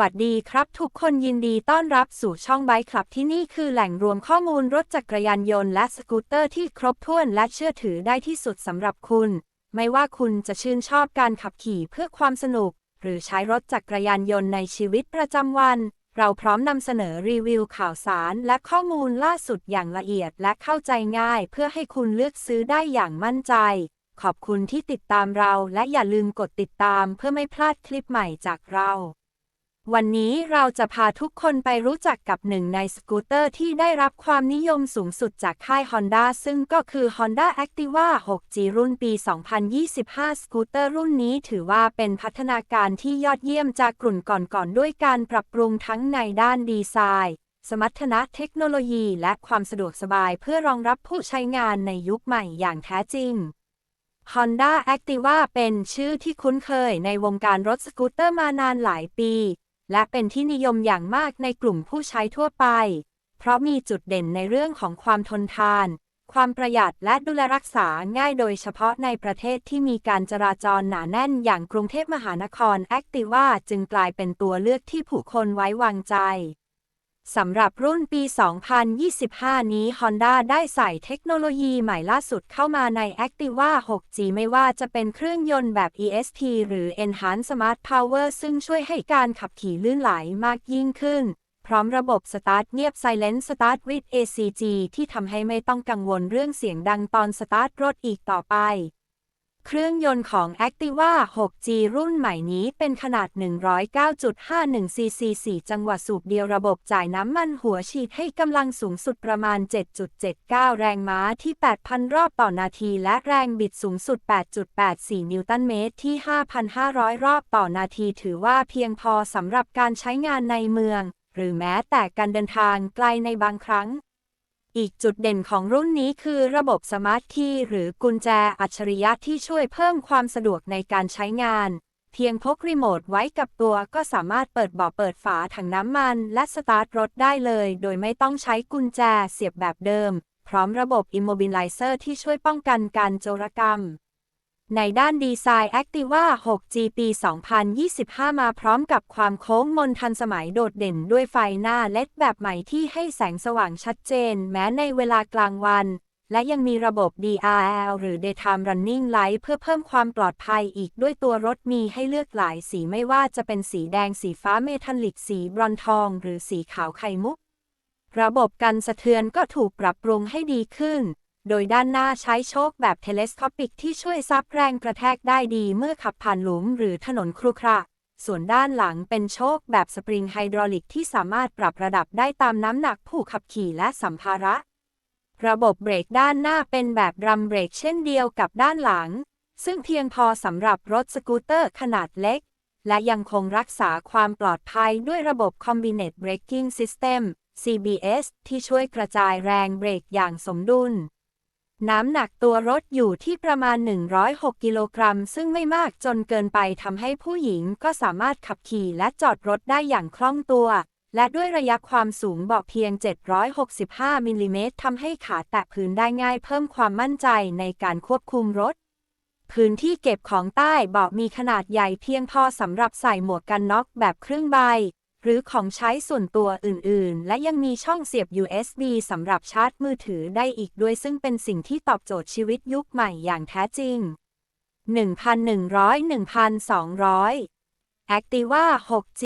วัสดีครับทุกคนยินดีต้อนรับสู่ช่องไบค์คลับที่นี่คือแหล่งรวมข้อมูลรถจักรยานยนต์และสกูตเตอร์ที่ครบถ้วนและเชื่อถือได้ที่สุดสำหรับคุณ ไม่ว่าคุณจะชื่นชอบการขับขี่เพื่อความสนุก หรือใช้รถจักรยานยนต์ในชีวิตประจำวัน เราพร้อมนำเสนอรีวิวข่าวสารและข้อมูลล่าสุดอย่างละเอียดและเข้าใจง่าย เพื่อให้คุณเลือกซื้อได้อย่างมั่นใจขอบคุณที่ติดตามเราและอย่าลืมกดติดตามเพื่อไม่พลาดคลิปใหม่จากเรา วันนี้เราจะพาทุกคนไปรู้จักกับหนึ่งในสกูตเตอร์ที่ได้รับความนิยมสูงสุดจากค่าย Honda ซึ่งก็คือ Honda Activa 6G รุ่นปี 2025 สกูตเตอร์รุ่นนี้ถือว่าเป็นพัฒนาการที่ยอดเยี่ยมจากกลุ่นก่อนๆ ด้วยการปรับปรุงทั้งในด้านดีไซน์ สมรรถนะเทคโนโลยีและความสะดวกสบายเพื่อรองรับผู้ใช้งานในยุคใหม่อย่างแท้จริง Honda Activa เป็นชื่อที่คุ้นเคยในวงการรถสกูตเตอร์มานานหลายปี และเป็นที่นิยมอย่างมากในกลุ่มผู้ใช้ทั่วไป เพราะมีจุดเด่นในเรื่องของความทนทาน ความประหยัดและดูแลรักษาง่ายโดยเฉพาะในประเทศที่มีการจราจรหนาแน่นอย่างกรุงเทพมหานครแอคติว่าจึงกลายเป็นตัวเลือกที่ผู้คนไว้วางใจ สำหรับรุ่นปี 2025 นี้ Honda ได้ใส่เทคโนโลยีใหม่ล่าสุดเข้ามาใน Activa 6G ไม่ว่าจะเป็นเครื่องยนต์แบบ ESP หรือ Enhanced Smart Power ซึ่งช่วยให้การขับขี่ลื่นไหลมากยิ่งขึ้น พร้อมระบบสตาร์ทเงียบ Silent Start with ACG ที่ทำให้ไม่ต้องกังวลเรื่องเสียงดังตอนสตาร์ทรถอีกต่อไป เครื่องยนต์ของ Activa 6G รุ่นใหม่นี้เป็นขนาด 109.51 cc 4 จังหวะสูบเดียวระบบจ่ายน้ำมันหัวฉีดให้กำลังสูงสุดประมาณ 7.79 แรงม้าที่ 8,000 รอบต่อนาที และแรงบิดสูงสุด 8.84 นิวตันเมตรที่ 5,500 รอบต่อนาที ถือว่าเพียงพอสำหรับการใช้งานในเมือง หรือแม้แต่การเดินทางไกลในบางครั้ง อีกจุดเด่นของรุ่นนี้คือระบบสมาร์ทคีย์หรือกุญแจอัจฉริยะที่ช่วยเพิ่มความสะดวกในการใช้งาน เพียงพกรีโมทไว้กับตัวก็สามารถเปิดบ่อเปิดฝาถังน้ำมัน และสตาร์ทรถได้เลย โดยไม่ต้องใช้กุญแจเสียบแบบเดิม พร้อมระบบ Immobilizer ที่ช่วยป้องกันการโจรกรรม ในด้านดีไซน์ Activa 6G ปี 2025 มาพร้อมกับความโค้งมนทันสมัยโดดเด่นด้วยไฟหน้าเลดแบบใหม่ที่ให้แสงสว่างชัดเจน แม้ในเวลากลางวัน และยังมีระบบ DRL หรือ Daytime Running Light เพื่อเพิ่มความปลอดภัยอีกด้วยตัวรถมีให้เลือกหลายสีไม่ว่าจะเป็นสีแดงสีฟ้าเมทัลลิกสีบรอนซ์ทอง หรือสีขาวไข่มุก ระบบกันสะเทือนก็ถูกปรับปรุงให้ดีขึ้น โดยด้านหน้าใช้โชคแบบเทเลสโคปิกที่ช่วยซับแรงกระแทกได้ดีเมื่อขับผ่านหลุมหรือถนนครุขระ ส่วนด้านหลังเป็นโชคแบบสปริงไฮดรอลิกที่สามารถปรับระดับได้ตามน้ำหนักผู้ขับขี่และสัมภาระ ระบบเบรกด้านหน้าเป็นแบบรัมเบรกเช่นเดียวกับด้านหลัง ซึ่งเพียงพอสำหรับรถสกูตเตอร์ขนาดเล็ก และยังคงรักษาความปลอดภัยด้วยระบบ Combined Braking System CBS ที่ช่วยกระจายแรงเบรกอย่างสมดุล น้ำหนักตัวรถอยู่ที่ประมาณ 106 กิโลกรัม ซึ่งไม่มากจนเกินไปทำให้ผู้หญิงก็สามารถขับขี่และจอดรถได้อย่างคล่องตัว และด้วยระยะความสูงเบาะเพียง 765 มิลลิเมตรทำให้ขาแตะพื้นได้ง่ายเพิ่มความมั่นใจในการควบคุมรถ พื้นที่เก็บของใต้เบาะมีขนาดใหญ่เพียงพอสำหรับใส่หมวกกันน็อกแบบครึ่งใบ หรือของใช้ส่วนตัวอื่น ๆ และยังมีช่องเสียบ USB สำหรับชาร์จมือถือได้อีกด้วยซึ่งเป็นสิ่งที่ตอบโจทย์ชีวิตยุคใหม่อย่างแท้จริง 1,100 1,200 Activa 6G